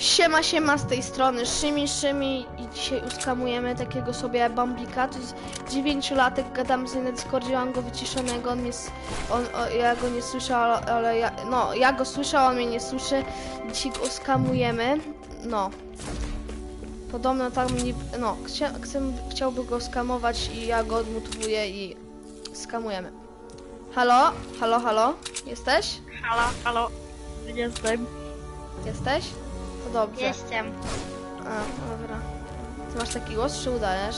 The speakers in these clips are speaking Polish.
Siema, siema z tej strony Szymi, Szymi i dzisiaj uskamujemy takiego sobie Bambika, to jest dziewięciolatek, gadam z nim na Discordzie, mam go wyciszonego, on jest, on, o, ja go nie słyszę, ale, ale ja, no, ja go słyszę, on mnie nie słyszy, dzisiaj go uskamujemy, no. Podobno tam nie, no, chcia, chcę, chciałby go skamować i ja go odmutowuję i skamujemy. Halo? Halo, halo? Jesteś? Halo, halo. Jestem. Jesteś? To dobrze. Jestem. A, dobra. Ty masz taki głos, czy udajesz?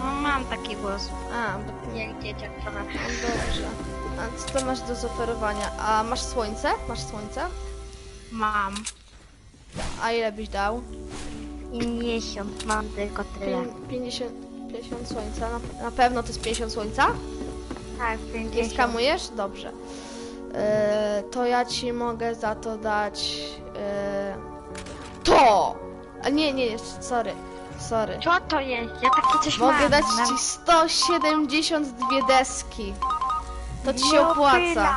No, mam taki głos. A, bo- Jak dzieciak trochę. no dobrze. A co to masz do zaoferowania? A masz słońce? Masz słońce? Mam. A ile byś dał? 50, mam tylko tyle. Pię- 50, 50 słońca. Na, na pewno to jest 50 słońca? Tak, Nie 50. skamujesz? Dobrze. E, to ja ci mogę za to dać... e, to! A nie, nie, sorry. Sorry. Co to jest? Ja takie coś Mogę mam. dać ci 172 deski. To ci się opłaca.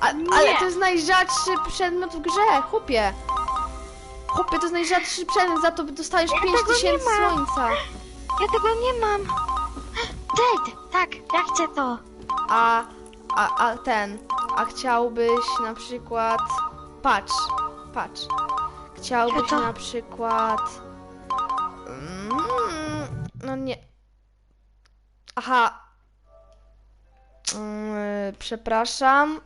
A, ale to jest najrzadszy przedmiot w grze, chłopie. Chłopie, to jest najrzadszy przedmiot, za to dostajesz Ja 5000 tego nie mam. słońca. Ja tego nie mam. Daj, tak, ja chcę to. A, a, a ten, a chciałbyś na przykład, patrz, patrz. Chciałbyś to? na przykład, mm, no nie, aha, Mm, przepraszam,